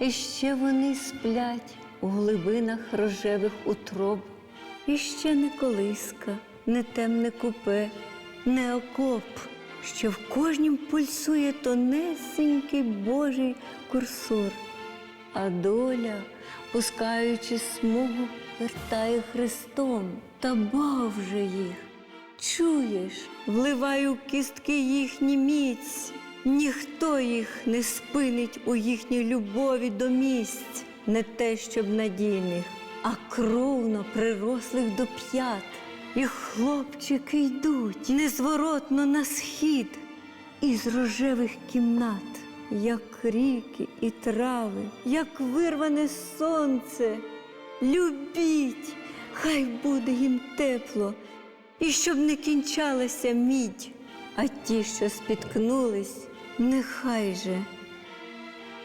І ще вони сплять у глибинах рожевих утроб. І ще не колиска, не темне купе, не окоп, що в кожнім пульсує тонесенький Божий курсор. А доля, пускаючи смугу, вертає Христом та бав же їх. Чуєш, вливаю кістки їхні міць, ніхто їх не спинить у їхній любові до місць, не те, щоб надійних, а кровно прирослих до п'ят. І хлопчики йдуть незворотно на схід із рожевих кімнат, як ріки і трави, як вирване сонце. Любіть, хай буде їм тепло, і щоб не кінчалася мідь, а ті, що спіткнулись, нехай же,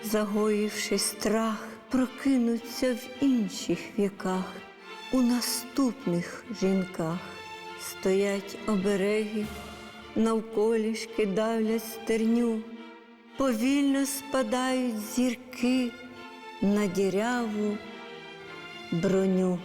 загоївши страх, прокинуться в інших віках, у наступних жінках. Стоять обереги, навколішки давлять стерню, повільно спадають зірки на діряву броню.